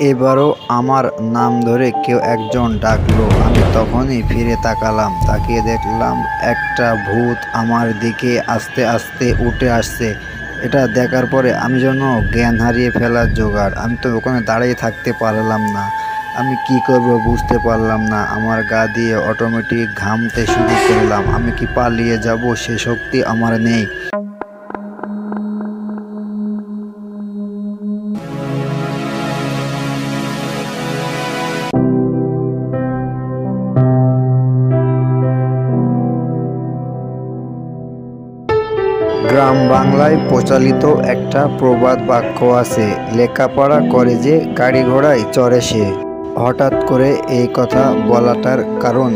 এবারও আমার নাম ধরে কেউ একজন ডাকলো। আমি তখনই ফিরে তাকালাম, তাকিয়ে দেখলাম একটা ভূত আমার দিকে আস্তে আস্তে উঠে আসছে। এটা দেখার পরে আমি যেন জ্ঞান হারিয়ে ফেলার জোগাড়। আমি তো ওখানে দাঁড়িয়ে থাকতে পারলাম না। আমি কি করব বুঝতে পারলাম না। আমার গা দিয়ে অটোমেটিক ঘামতে শুরু করলাম। আমি কি পালিয়ে যাব সে শক্তি আমার নেই। বাংলায় প্রচলিত একটা প্রবাদ বাক্য আছে, লেখাপড়া করে যে গাড়ি ঘোড়ায় চড়ে সে। হঠাৎ করে এই কথা বলাটার কারণ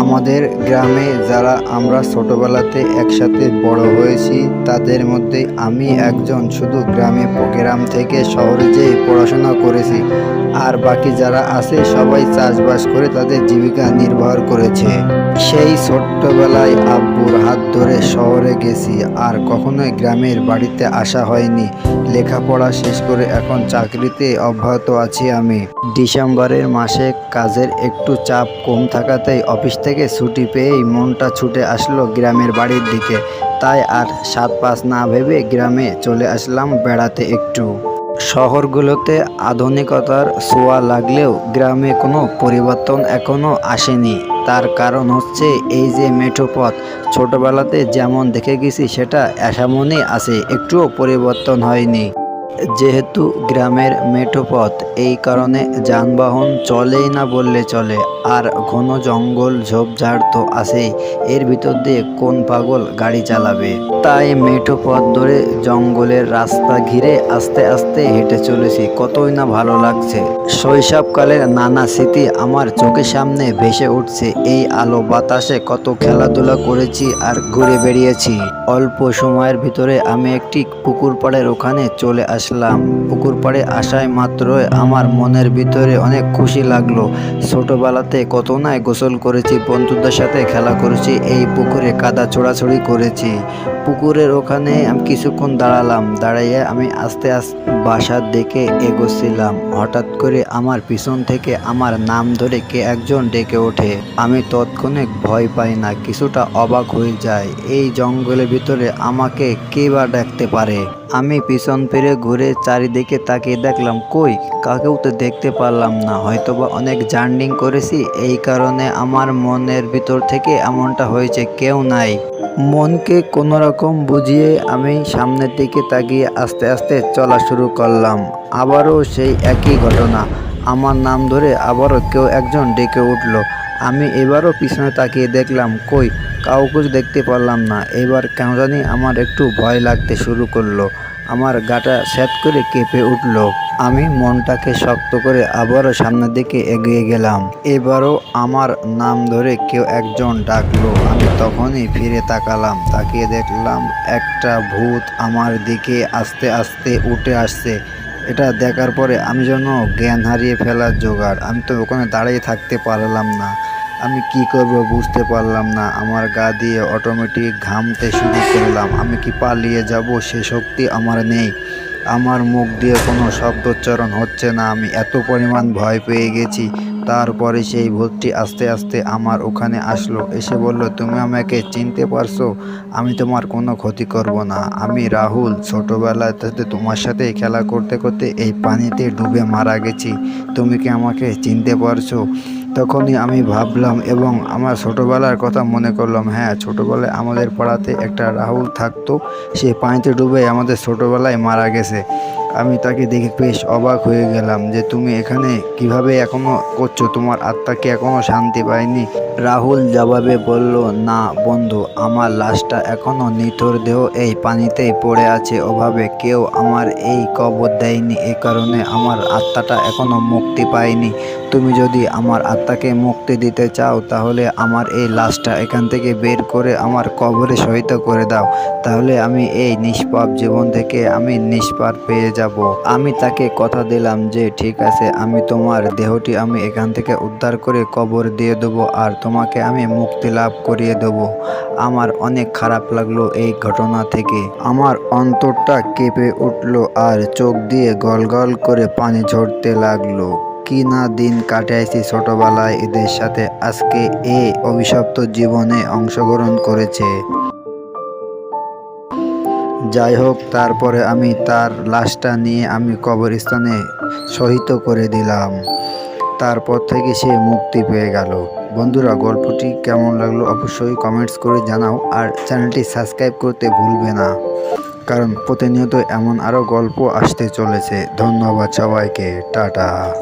আমাদের গ্রামে যারা আমরা ছোটবেলাতে একসাথে বড় হয়েছি, তাদের মধ্যে আমি একজন শুধু গ্রামে গ্রাম থেকে শহরে যেয়ে পড়াশোনা করেছি। আর বাকি যারা আছে, সবাই চাষবাস করে তাদের জীবিকা নির্বাহ করেছে। সেই ছোট্টবেলায় আব্বুর হাত ধরে শহরে গেছি, আর কখনোই গ্রামের বাড়িতে আসা হয়নি। লেখাপড়া শেষ করে এখন চাকরিতে অব্যাহত আছি আমি। ডিসেম্বরের মাসে কাজের একটু চাপ কম থাকাতেই অফিস থেকে ছুটি পেয়েই মনটা ছুটে আসলো গ্রামের বাড়ির দিকে। তাই আর সাত পাঁচ না ভেবে গ্রামে চলে আসলাম বেড়াতে একটু। শহরগুলোতে আধুনিকতার ছোঁয়া লাগলেও গ্রামে কোনো পরিবর্তন এখনও আসেনি। তার কারণ হচ্ছে এই যে মেঠো পথ, ছোটবেলাতে যেমন দেখে গেছি সেটা এমনই আছে, একটুও পরিবর্তন হয়নি। যেহেতু গ্রামের মেঠো পথ এই কারণে যানবাহন চলেই না বললে চলে, আর ঘন জঙ্গল ঝোপঝাড় তো আছেই, এর ভিতর দিয়ে কোন পাগল গাড়ি চালাবে? তাই মেঠো পথ ধরে জঙ্গলের রাস্তা ঘিরে আস্তে আস্তে হেঁটে চলেছি, কতই না ভালো লাগছে। শৈশবকালের নানা স্মৃতি আমার চোখের সামনে ভেসে উঠছে, এই আলো বাতাসে কত খেলাধুলা করেছি আর ঘুরে বেরিয়েছি অল্প সময়ের ভিতরে আমি একটি পুকুর পাড়ের ওখানে চলে আসলাম। পুকুর পাড়ে আসায় মাত্র আমার মনের ভিতরে অনেক খুশি লাগল। ছোটোবেলাতে কত নাই গোসল করেছি, বন্ধুদের সাথে খেলা করেছি, এই পুকুরে কাদা ছোড়াছড়ি করেছি। পুকুরের ওখানে আমি কিছুক্ষণ দাঁড়ালাম। দাঁড়াইয়ে আমি আস্তে আস্তে বাসার দিকে এগোচ্ছিলাম হঠাৎ করে আমার পিছন থেকে আমার নাম ধরে কে একজন ডেকে ওঠে। আমি তৎক্ষণিক ভয় পাই না, কিছুটা অবাক হয়ে যায় এই জঙ্গলের ভিতরে আমাকে কে বা ডাকতে পারে? আমি পিছন ফিরে ঘুরে চারিদিকে তাকিয়ে দেখলাম, কই? কাকেও তো দেখতে পারলাম না। হয়তোবা অনেক জার্নিং করেছি, এই কারণে আমার মনের ভিতর থেকে এমনটা হয়েছে, কেউ নাই। মনকে কোনো রকম বুঝিয়ে আমি সামনের দিকে তাকিয়ে আস্তে আস্তে চলা শুরু করলাম। আবারও সেই একই ঘটনা। আমার নাম ধরে আবারও কেউ একজন ডেকে উঠল। আমি এবারও পিছনে তাকিয়ে দেখলাম, কই, কাউকে দেখতে পারলাম না। এবার কেন জানি আমার একটু ভয় লাগতে শুরু করল। আমার গাটা স্যাত করে কেঁপে উঠল। আমি মনটাকে শক্ত করে আবারও সামনের দিকে এগিয়ে গেলাম। এবারও আমার নাম ধরে কেউ একজন ডাকলো। আমি তখনই ফিরে তাকালাম, তাকিয়ে দেখলাম একটা ভূত আমার দিকে আস্তে আস্তে উঠে আসছে। এটা দেখার পরে আমি যেন জ্ঞান হারিয়ে ফেলার জোগাড়। আমি তো ওখানে দাঁড়িয়ে থাকতে পারলাম না। আমি কি করব বুঝতে পারলাম না। আমার গা দিয়ে অটোমেটিক ঘামতে শুরু করলাম। আমি কি পালিয়ে যাব? সে শক্তি আমার নেই। আমার মুখ দিয়ে কোনো শব্দোচ্চারণ হচ্ছে না। আমি এত পরিমাণ ভয় পেয়ে গেছি। তারপরে সেই ভূতটি আস্তে আস্তে আমার ওখানে আসলো। এসে বলল, তুমি আমাকে চিনতে পারছ? আমি তোমার কোনো ক্ষতি করব না। আমি রাহুল। ছোটোবেলায় থেকে তোমার সাথে খেলা করতে করতে এই পানিতে ডুবে মারা গেছি। তুমি কি আমাকে চিনতে পারছ? তখনই আমি ভাবলাম এবং আমার ছোটোবেলার কথা মনে করলাম হ্যাঁ ছোটোবেলায় আমাদের পাড়াতে একটা রাহুল থাকতো, সে পানিতে ডুবে আমাদের ছোটোবেলায় মারা গেছে। আমি তাকে দেখে বেশ অবাক হয়ে গেলাম যে, তুমি এখানে কীভাবে এখনও করছ? তোমার আত্মা কি এখনও শান্তি পায়নি? রাহুল জবাবে বলল, না বন্ধু, আমার লাশটা এখনও নিথর দেহ এই পানিতেই পড়ে আছে। ওভাবে কেউ আমার এই কবর দেয়নি। এই কারণে আমার আত্মাটা এখনও মুক্তি পায়নি। তুমি যদি আমার আত্মাকে মুক্তি দিতে চাও, তাহলে আমার এই লাশটা এখান থেকে বের করে আমার কবরে সহিত করে দাও। তাহলে আমি এই নিষ্পাপ জীবন থেকে আমি নিষ্পার পেয়ে যাব। আমি তাকে কথা দিলাম যে, ঠিক আছে, আমি তোমার দেহটি আমি এখান থেকে উদ্ধার করে কবর দিয়ে দেবো আর তোমাকে আমি মুক্তি লাভ করিয়ে দেবো। আমার অনেক খারাপ লাগল এই ঘটনা থেকে। আমার অন্তরটা কেঁপে উঠল আর চোখ দিয়ে গল গল করে পানি ঝরতে লাগল। কি না দিন কাটাইছি ছোটবেলায় এদের সাথে। আজকে এই অভিশপ্ত জীবনে অংশগ্রহণ করেছে। যাই হোক, তারপরে আমি তার লাশটা নিয়ে আমি কবরস্থানে শহীদ করে দিলাম। তারপর থেকে সে মুক্তি পেয়ে গেল। বন্ধুরা, গল্পটি কেমন লাগল অবশ্যই কমেন্টস করে জানাও আর চ্যানেলটি সাবস্ক্রাইব করতে ভুলবে না। কারণ প্রতিনিয়ত এমন আরও গল্প আসতে চলেছে। ধন্যবাদ সবাইকে। টাটা।